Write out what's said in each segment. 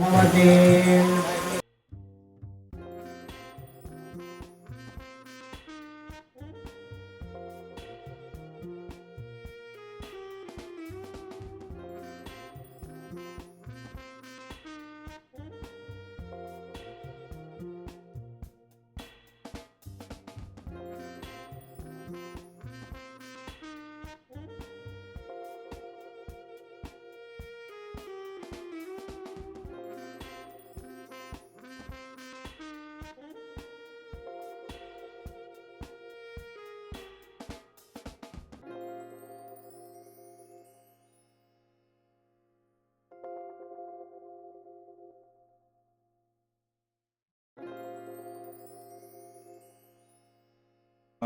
Namaste.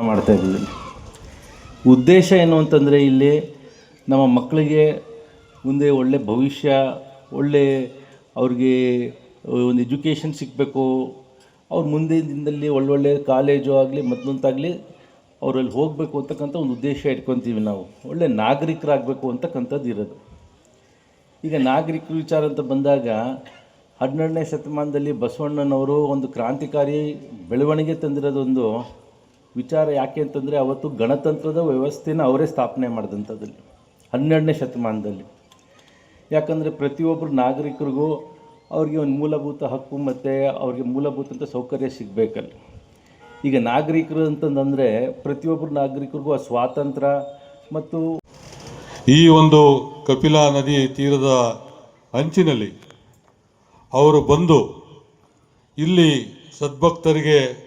ಮಾಡ್ತಾ ಇದ್ದೀವಿ ಉದ್ದೇಶ ಏನು ಅಂತಂದರೆ ಇಲ್ಲಿ ನಮ್ಮ ಮಕ್ಕಳಿಗೆ ಮುಂದೆ ಒಳ್ಳೆ ಭವಿಷ್ಯ, ಒಳ್ಳೆ ಅವ್ರಿಗೆ ಒಂದು ಎಜುಕೇಷನ್ ಸಿಗಬೇಕು. ಅವ್ರು ಮುಂದಿನ ದಿನದಲ್ಲಿ ಒಳ್ಳೊಳ್ಳೆ ಕಾಲೇಜು ಆಗಲಿ ಮತ್ತೊಂದಾಗಲಿ ಅವರಲ್ಲಿ ಹೋಗಬೇಕು ಅಂತಕ್ಕಂಥ ಒಂದು ಉದ್ದೇಶ ಇಟ್ಕೊತೀವಿ ನಾವು. ಒಳ್ಳೆ ನಾಗರಿಕರಾಗಬೇಕು ಅಂತಕ್ಕಂಥದ್ದು ಇರೋದು. ಈಗ ನಾಗರಿಕ ವಿಚಾರ ಅಂತ ಬಂದಾಗ ಹನ್ನೆರಡನೇ ಶತಮಾನದಲ್ಲಿ ಬಸವಣ್ಣನವರು ಒಂದು ಕ್ರಾಂತಿಕಾರಿ ಬೆಳವಣಿಗೆ ತಂದಿರೋದೊಂದು ವಿಚಾರ ಯಾಕೆ ಅಂತಂದರೆ ಅವತ್ತು ಗಣತಂತ್ರದ ವ್ಯವಸ್ಥೆನ ಅವರೇ ಸ್ಥಾಪನೆ ಮಾಡಿದಂಥದ್ದಲ್ಲಿ ಹನ್ನೆರಡನೇ ಶತಮಾನದಲ್ಲಿ. ಯಾಕಂದರೆ ಪ್ರತಿಯೊಬ್ಬರು ನಾಗರಿಕರಿಗೂ ಅವ್ರಿಗೆ ಒಂದು ಮೂಲಭೂತ ಹಕ್ಕು ಮತ್ತು ಅವ್ರಿಗೆ ಮೂಲಭೂತ ಸೌಕರ್ಯ ಸಿಗಬೇಕಲ್ಲಿ. ಈಗ ನಾಗರಿಕರು ಅಂತಂದರೆ ಪ್ರತಿಯೊಬ್ಬರು ನಾಗರಿಕರಿಗೂ ಆ ಸ್ವಾತಂತ್ರ್ಯ ಮತ್ತು ಈ ಒಂದು ಕಪಿಲಾ ನದಿ ತೀರದ ಅಂಚಿನಲ್ಲಿ ಅವರು ಬಂದು ಇಲ್ಲಿ ಸದ್ಭಕ್ತರಿಗೆ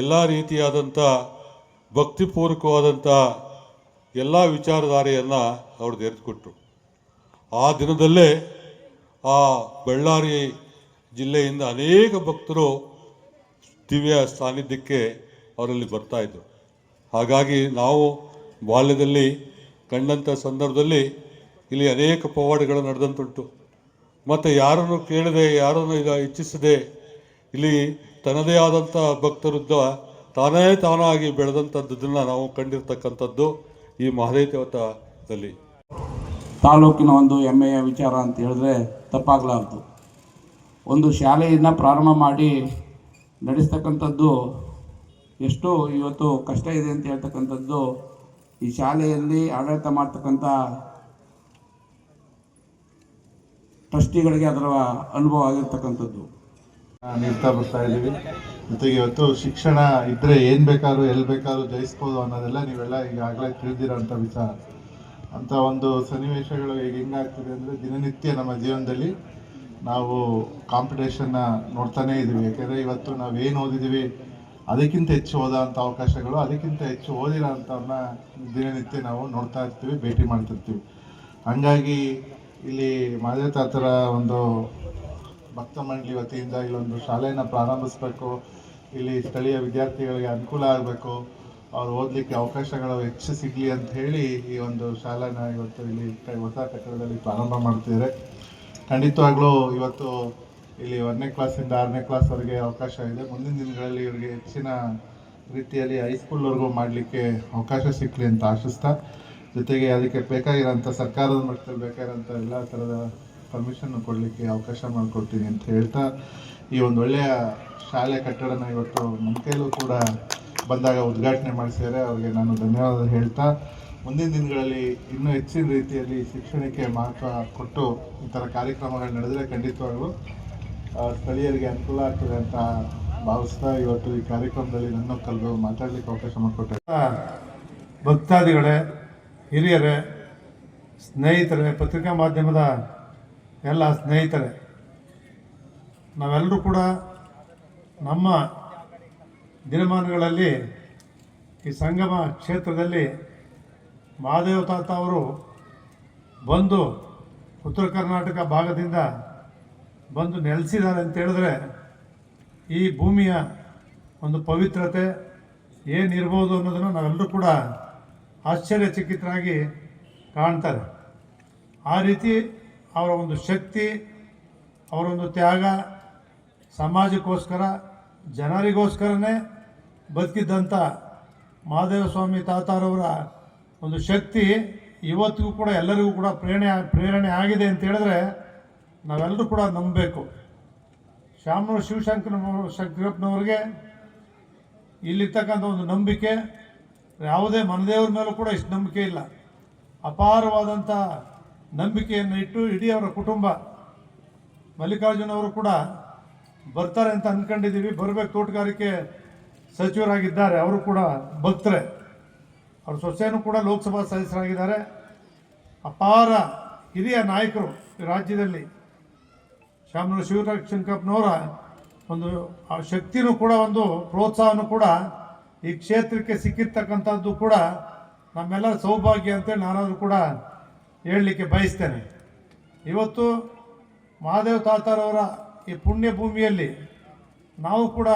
ಎಲ್ಲ ರೀತಿಯಾದಂಥ ಭಕ್ತಿಪೂರ್ವಕವಾದಂಥ ಎಲ್ಲ ವಿಚಾರಧಾರೆಯನ್ನು ಅವರು ತೆರೆದುಕೊಟ್ರು. ಆ ದಿನದಲ್ಲೇ ಆ ಬಳ್ಳಾರಿ ಜಿಲ್ಲೆಯಿಂದ ಅನೇಕ ಭಕ್ತರು ದಿವ್ಯ ಸಾನ್ನಿಧ್ಯಕ್ಕೆ ಅವರಲ್ಲಿ ಬರ್ತಾಯಿದ್ರು ಹಾಗಾಗಿ ನಾವು ಬಾಲ್ಯದಲ್ಲಿ ಕಂಡಂಥ ಸಂದರ್ಭದಲ್ಲಿ ಇಲ್ಲಿ ಅನೇಕ ಪವಾಡಗಳು ನಡೆದಂತುಂಟು. ಮತ್ತು ಯಾರನ್ನು ಕೇಳದೆ, ಯಾರನ್ನು ಈಗ ಇಚ್ಛಿಸದೆ ಇಲ್ಲಿ ತನ್ನದೇ ಆದಂಥ ಭಕ್ತರುದ್ದ ತಾನೇ ತಾನಾಗಿ ಬೆಳೆದಂಥದ್ದನ್ನು ನಾವು ಕಂಡಿರ್ತಕ್ಕಂಥದ್ದು ಈ ಮಹದೇವ ದೇವತದಲ್ಲಿ. ತಾಲೂಕಿನ ಒಂದು ಹೆಮ್ಮೆಯ ವಿಚಾರ ಅಂತ ಹೇಳಿದ್ರೆ ತಪ್ಪಾಗಲಾರದು. ಒಂದು ಶಾಲೆಯನ್ನು ಪ್ರಾರಂಭ ಮಾಡಿ ನಡೆಸ್ತಕ್ಕಂಥದ್ದು ಎಷ್ಟು ಇವತ್ತು ಕಷ್ಟ ಇದೆ ಅಂತ ಹೇಳ್ತಕ್ಕಂಥದ್ದು ಈ ಶಾಲೆಯಲ್ಲಿ ಆಡಳಿತ ಮಾಡ್ತಕ್ಕಂಥ ಟ್ರಸ್ಟಿಗಳಿಗೆ ಅದರ ಅನುಭವ ಆಗಿರ್ತಕ್ಕಂಥದ್ದು. ನೀಡ್ತಾ ಬರ್ತಾ ಇದ್ದೀವಿ. ಜೊತೆಗೆ ಇವತ್ತು ಶಿಕ್ಷಣ ಇದ್ರೆ ಏನ್ ಬೇಕಾದ್ರೂ, ಎಲ್ಲಿ ಬೇಕಾದ್ರೂ ಜಯಿಸ್ಬೋದು ಅನ್ನೋದೆಲ್ಲ ನೀವೆಲ್ಲ ಈಗಾಗಲೇ ತಿಳಿದಿರೋಂಥ ವಿಚಾರ. ಅಂತ ಒಂದು ಸನ್ನಿವೇಶಗಳು ಈಗ ಹೆಂಗಾಗ್ತಿದೆ ಅಂದ್ರೆ ದಿನನಿತ್ಯ ನಮ್ಮ ಜೀವನದಲ್ಲಿ ನಾವು ಕಾಂಪಿಟೇಷನ್ನ ನೋಡ್ತಾನೇ ಇದ್ದೀವಿ. ಯಾಕೆಂದರೆ ಇವತ್ತು ನಾವು ಏನು ಓದಿದ್ದೀವಿ, ಅದಕ್ಕಿಂತ ಹೆಚ್ಚು ಓದೋಂಥ ಅವಕಾಶಗಳು, ಅದಕ್ಕಿಂತ ಹೆಚ್ಚು ಓದಿರೋ ದಿನನಿತ್ಯ ನಾವು ನೋಡ್ತಾ ಇರ್ತೀವಿ, ಭೇಟಿ ಮಾಡ್ತಿರ್ತೀವಿ ಹಂಗಾಗಿ ಇಲ್ಲಿ ಮಾದೇವ ತಾತರ ಒಂದು ಭಕ್ತ ಮಂಡಳಿ ವತಿಯಿಂದ ಇಲ್ಲೊಂದು ಶಾಲೆಯನ್ನು ಪ್ರಾರಂಭಿಸಬೇಕು. ಇಲ್ಲಿ ಸ್ಥಳೀಯ ವಿದ್ಯಾರ್ಥಿಗಳಿಗೆ ಅನುಕೂಲ ಆಗಬೇಕು. ಅವ್ರು ಓದಲಿಕ್ಕೆ ಅವಕಾಶಗಳು ಹೆಚ್ಚು ಸಿಗಲಿ ಅಂತ ಹೇಳಿ ಈ ಒಂದು ಶಾಲೆನ ಇವತ್ತು ಇಲ್ಲಿ ಹೊಸ ಕಟ್ಟಡದಲ್ಲಿ ಪ್ರಾರಂಭ ಮಾಡ್ತಿದ್ದಾರೆ. ಖಂಡಿತವಾಗ್ಲೂ ಇವತ್ತು ಇಲ್ಲಿ ಒಂದನೇ ಕ್ಲಾಸಿಂದ ಆರನೇ ಕ್ಲಾಸ್ವರೆಗೆ ಅವಕಾಶ ಇದೆ. ಮುಂದಿನ ದಿನಗಳಲ್ಲಿ ಇವರಿಗೆ ಹೆಚ್ಚಿನ ರೀತಿಯಲ್ಲಿ ಹೈಸ್ಕೂಲ್ವರೆಗೂ ಮಾಡಲಿಕ್ಕೆ ಅವಕಾಶ ಸಿಕ್ಕಲಿ ಅಂತ ಆಶಿಸ್ತಾ, ಜೊತೆಗೆ ಅದಕ್ಕೆ ಬೇಕಾಗಿರೋಂಥ ಸರ್ಕಾರದ ಮಟ್ಟದಲ್ಲಿ ಬೇಕಾಗಿರೋಂಥ ಎಲ್ಲ ಥರದ ಪರ್ಮಿಷನ್ ಕೊಡಲಿಕ್ಕೆ ಅವಕಾಶ ಮಾಡಿಕೊಡ್ತೀನಿ ಅಂತ ಹೇಳ್ತಾ ಈ ಒಂದು ಒಳ್ಳೆಯ ಶಾಲೆ ಕಟ್ಟಡನ ಇವತ್ತು ನಮ್ಮ ಕೈಲೂ ಕೂಡ ಬಂದಾಗ ಉದ್ಘಾಟನೆ ಮಾಡಿಸಿದರೆ ಅವರಿಗೆ ನಾನು ಧನ್ಯವಾದ ಹೇಳ್ತಾ, ಮುಂದಿನ ದಿನಗಳಲ್ಲಿ ಇನ್ನೂ ಹೆಚ್ಚಿನ ರೀತಿಯಲ್ಲಿ ಶಿಕ್ಷಣಕ್ಕೆ ಮಹತ್ವ ಕೊಟ್ಟು ಈ ಥರ ಕಾರ್ಯಕ್ರಮಗಳು ನಡೆದರೆ ಖಂಡಿತವಾಗ್ಲೂ ಸ್ಥಳೀಯರಿಗೆ ಅನುಕೂಲ ಆಗ್ತದೆ ಅಂತ ಭಾವಿಸ್ತಾ ಇವತ್ತು ಈ ಕಾರ್ಯಕ್ರಮದಲ್ಲಿ ನನ್ನ ಕಲ್ಲು ಮಾತಾಡಲಿಕ್ಕೆ ಅವಕಾಶ ಮಾಡಿಕೊಟ್ಟೆ. ಭಕ್ತಾದಿಗಳೇ, ಹಿರಿಯರೇ, ಸ್ನೇಹಿತರೇ, ಪತ್ರಿಕಾ ಮಾಧ್ಯಮದ ಎಲ್ಲ ಸ್ನೇಹಿತರೆ, ನಾವೆಲ್ಲರೂ ಕೂಡ ನಮ್ಮ ದಿನಮಾನಗಳಲ್ಲಿ ಈ ಸಂಗಮ ಕ್ಷೇತ್ರದಲ್ಲಿ ಮಹಾದೇವ ತಾತ ಅವರು ಬಂದು ಉತ್ತರ ಕರ್ನಾಟಕ ಭಾಗದಿಂದ ಬಂದು ನೆಲೆಸಿದ್ದಾರೆ ಅಂತ ಹೇಳಿದ್ರೆ, ಈ ಭೂಮಿಯ ಒಂದು ಪವಿತ್ರತೆ ಏನಿರ್ಬೋದು ಅನ್ನೋದನ್ನು ನಾವೆಲ್ಲರೂ ಕೂಡ ಆಶ್ಚರ್ಯಚಕಿತರಾಗಿ ಕಾಣ್ತಾರೆ. ಆ ರೀತಿ ಅವರ ಒಂದು ಶಕ್ತಿ, ಅವರ ಒಂದು ತ್ಯಾಗ ಸಮಾಜಕ್ಕೋಸ್ಕರ, ಜನರಿಗೋಸ್ಕರನೇ ಬದುಕಿದ್ದಂಥ ಮಹಾದೇವ ಸ್ವಾಮಿ ತಾತಾರವರ ಒಂದು ಶಕ್ತಿ ಇವತ್ತಿಗೂ ಕೂಡ ಎಲ್ಲರಿಗೂ ಕೂಡ ಪ್ರೇರಣೆ ಪ್ರೇರಣೆ ಆಗಿದೆ ಅಂತ ಹೇಳಿದ್ರೆ ನಾವೆಲ್ಲರೂ ಕೂಡ ನಂಬಬೇಕು. ಶ್ಯಾಮರು ಶಿವಶಂಕರ ಶಂಕರಪ್ಪನವ್ರಿಗೆ ಇಲ್ಲಿರ್ತಕ್ಕಂಥ ಒಂದು ನಂಬಿಕೆ, ಯಾವುದೇ ಮನದೇವ್ರ ಮೇಲೂ ಕೂಡ ಇಷ್ಟು ನಂಬಿಕೆ ಇಲ್ಲ. ಅಪಾರವಾದಂಥ ನಂಬಿಕೆಯನ್ನು ಇಟ್ಟು ಇಡೀ ಅವರ ಕುಟುಂಬ, ಮಲ್ಲಿಕಾರ್ಜುನ ಅವರು ಕೂಡ ಬರ್ತಾರೆ ಅಂತ ಅಂದ್ಕೊಂಡಿದ್ದೀವಿ ಬರಬೇಕು, ತೋಟಗಾರಿಕೆ ಸಚಿವರಾಗಿದ್ದಾರೆ. ಅವರು ಕೂಡ ಭಕ್ತರೆ ಅವ್ರ ಸೊಸೆಯನ್ನು ಕೂಡ ಲೋಕಸಭಾ ಸದಸ್ಯರಾಗಿದ್ದಾರೆ. ಅಪಾರ ಹಿರಿಯ ನಾಯಕರು ರಾಜ್ಯದಲ್ಲಿ. ಶಾಮನೂರು ಶಿವರಾಜ್ ಶಂಕರಪ್ಪನವರ ಒಂದು, ಆ ಶಕ್ತಿನೂ ಕೂಡ ಒಂದು, ಪ್ರೋತ್ಸಾಹನೂ ಕೂಡ ಈ ಕ್ಷೇತ್ರಕ್ಕೆ ಸಿಕ್ಕಿರ್ತಕ್ಕಂಥದ್ದು ಕೂಡ ನಮ್ಮೆಲ್ಲರ ಸೌಭಾಗ್ಯ ಅಂತೇಳಿ ನಾನಾದರೂ ಕೂಡ ಹೇಳಲಿಕ್ಕೆ ಬಯಸ್ತೇನೆ. ಇವತ್ತು ಮಹಾದೇವ ತಾತಾರವರ ಈ ಪುಣ್ಯ ಭೂಮಿಯಲ್ಲಿ ನಾವು ಕೂಡ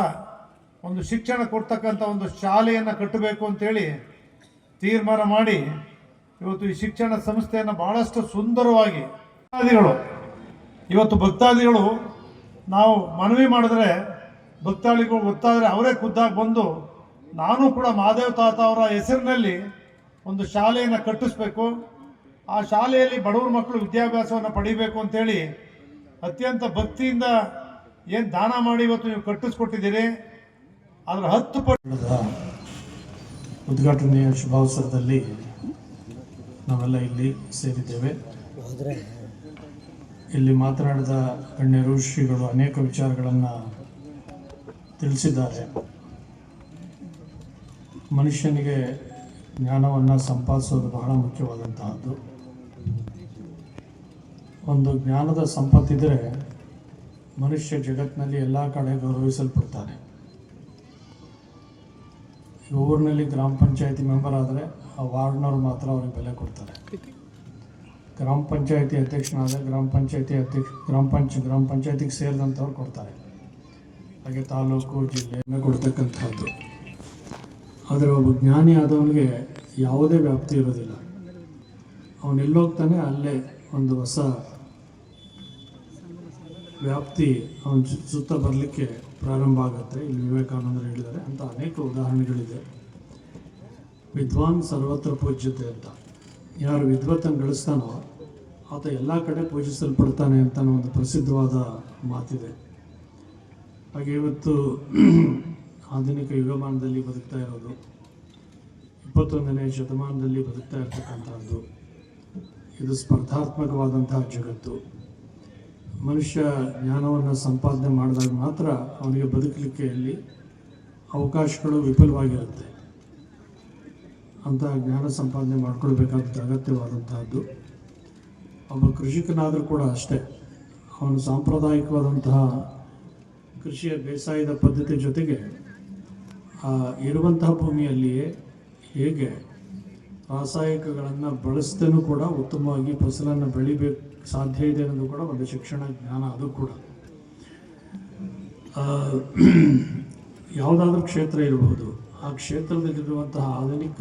ಒಂದು ಶಿಕ್ಷಣ ಕೊಡ್ತಕ್ಕಂಥ ಒಂದು ಶಾಲೆಯನ್ನು ಕಟ್ಟಬೇಕು ಅಂತೇಳಿ ತೀರ್ಮಾನ ಮಾಡಿ ಇವತ್ತು ಈ ಶಿಕ್ಷಣ ಸಂಸ್ಥೆಯನ್ನು ಬಹಳಷ್ಟು ಸುಂದರವಾಗಿ ಭಕ್ತಾದಿಗಳು, ಇವತ್ತು ಭಕ್ತಾದಿಗಳು ನಾವು ಮನವಿ ಮಾಡಿದ್ರೆ ಭಕ್ತಾದಿಗಳು ಗೊತ್ತಾದರೆ ಅವರೇ ಖುದ್ದಾಗಿ ಬಂದು ನಾನು ಕೂಡ ಮಹಾದೇವ ತಾತ ಅವರ ಹೆಸರಿನಲ್ಲಿ ಒಂದು ಶಾಲೆಯನ್ನು ಕಟ್ಟಿಸ್ಬೇಕು. ಆ ಶಾಲೆಯಲ್ಲಿ ಬಡವರ ಮಕ್ಕಳು ವಿದ್ಯಾಭ್ಯಾಸವನ್ನು ಪಡಿಬೇಕು ಅಂತೇಳಿ ಅತ್ಯಂತ ಭಕ್ತಿಯಿಂದ ಏನು ದಾನ ಮಾಡಿ ಇವತ್ತು ನೀವು ಕಟ್ಟಿಸ್ಕೊಟ್ಟಿದ್ದೀರಿ. ಅದರ ಹತ್ತು ಪಟ್ಟು ಕನ್ನಡದ ಉದ್ಘಾಟನೆಯ ಶುಭಾವಸರದಲ್ಲಿ ನಾವೆಲ್ಲ ಇಲ್ಲಿ ಸೇರಿದ್ದೇವೆ. ಇಲ್ಲಿ ಮಾತನಾಡಿದ ಗಣ್ಯರು, ಶ್ರೀಗಳು ಅನೇಕ ವಿಚಾರಗಳನ್ನು ತಿಳಿಸಿದ್ದಾರೆ. ಮನುಷ್ಯನಿಗೆ ಜ್ಞಾನವನ್ನು ಸಂಪಾದಿಸೋದು ಬಹಳ ಮುಖ್ಯವಾದಂತಹದ್ದು. ಒಂದು ಜ್ಞಾನದ ಸಂಪತ್ತಿದ್ದರೆ ಮನುಷ್ಯ ಜಗತ್ತಿನಲ್ಲಿ ಎಲ್ಲ ಕಡೆ ಗೌರವಿಸಲ್ಪಡ್ತಾನೆ. ಈ ಊರಿನಲ್ಲಿ ಗ್ರಾಮ ಪಂಚಾಯತಿ ಮೆಂಬರ್ ಆದರೆ ಆ ವಾರ್ಡ್ನವ್ರು ಮಾತ್ರ ಅವ್ರಿಗೆ ಬೆಲೆ ಕೊಡ್ತಾರೆ. ಗ್ರಾಮ ಪಂಚಾಯತಿ ಅಧ್ಯಕ್ಷನಾದರೆ ಗ್ರಾಮ ಪಂಚಾಯತಿ ಅಧ್ಯಕ್ಷ, ಗ್ರಾಮ ಪಂಚ, ಗ್ರಾಮ ಪಂಚಾಯತಿಗೆ ಸೇರಿದಂಥವ್ರು ಕೊಡ್ತಾರೆ. ಹಾಗೆ ತಾಲೂಕು, ಜಿಲ್ಲೆ ಕೊಡ್ತಕ್ಕಂಥದ್ದು. ಆದರೆ ಒಬ್ಬ ಜ್ಞಾನಿ ಆದವನಿಗೆ ಯಾವುದೇ ವ್ಯಾಪ್ತಿ ಇರೋದಿಲ್ಲ. ಅವನು ಎಲ್ಲೋಗ್ತಾನೆ ಅಲ್ಲೇ ಒಂದು ಹೊಸ ವ್ಯಾಪ್ತಿ ಅವನ ಸುತ್ತ ಬರಲಿಕ್ಕೆ ಪ್ರಾರಂಭ ಆಗುತ್ತೆ. ಇಲ್ಲಿ ವಿವೇಕಾನಂದರು ಹೇಳಿದ್ದಾರೆ. ಅಂತ ಅನೇಕ ಉದಾಹರಣೆಗಳಿದೆ. ವಿದ್ವಾನ್ ಸರ್ವತ್ರ ಪೂಜ್ಯತೆ ಅಂತ. ಯಾರು ವಿದ್ವತ್ತನ್ನು ಗಳಿಸ್ತಾನೋ ಆತ ಎಲ್ಲ ಕಡೆ ಪೂಜಿಸಲ್ಪಡ್ತಾನೆ ಅಂತ ಒಂದು ಪ್ರಸಿದ್ಧವಾದ ಮಾತಿದೆ. ಹಾಗೆ ಇವತ್ತು ಆಧುನಿಕ ಯುಗಮಾನದಲ್ಲಿ ಬದುಕ್ತಾ ಇರೋದು, ಇಪ್ಪತ್ತೊಂದನೇ ಶತಮಾನದಲ್ಲಿ ಬದುಕ್ತಾ ಇರ್ತಕ್ಕಂಥದ್ದು, ಇದು ಸ್ಪರ್ಧಾತ್ಮಕವಾದಂತಹ ಜಗತ್ತು. ಮನುಷ್ಯ ಜ್ಞಾನವನ್ನು ಸಂಪಾದನೆ ಮಾಡಿದಾಗ ಮಾತ್ರ ಅವನಿಗೆ ಬದುಕಲಿಕ್ಕೆ ಅಲ್ಲಿ ಅವಕಾಶಗಳು ವಿಫಲವಾಗಿರುತ್ತೆ. ಅಂತ ಜ್ಞಾನ ಸಂಪಾದನೆ ಮಾಡ್ಕೊಳ್ಬೇಕಾದ ಅಗತ್ಯವಾದಂತಹದ್ದು ಒಬ್ಬ ಕೃಷಿಕನಾದರೂ ಕೂಡ ಅಷ್ಟೇ. ಅವನು ಸಾಂಪ್ರದಾಯಿಕವಾದಂತಹ ಕೃಷಿಯ ಬೇಸಾಯದ ಪದ್ಧತಿ ಜೊತೆಗೆ ಇರುವಂತಹ ಭೂಮಿಯಲ್ಲಿಯೇ ಹೇಗೆ ರಾಸಾಯನಿಕಗಳನ್ನು ಬಳಸದೇನೂ ಕೂಡ ಉತ್ತಮವಾಗಿ ಫಸಲನ್ನು ಬೆಳಿಬೇಕು, ಸಾಧ್ಯ ಇದೆ ಅನ್ನೋದು ಕೂಡ ಒಂದು ಶಿಕ್ಷಣ ಜ್ಞಾನ ಅದು ಕೂಡ. ಯಾವುದಾದ್ರೂ ಕ್ಷೇತ್ರ ಇರಬಹುದು ಆ ಕ್ಷೇತ್ರದಲ್ಲಿರುವಂತಹ ಆಧುನಿಕ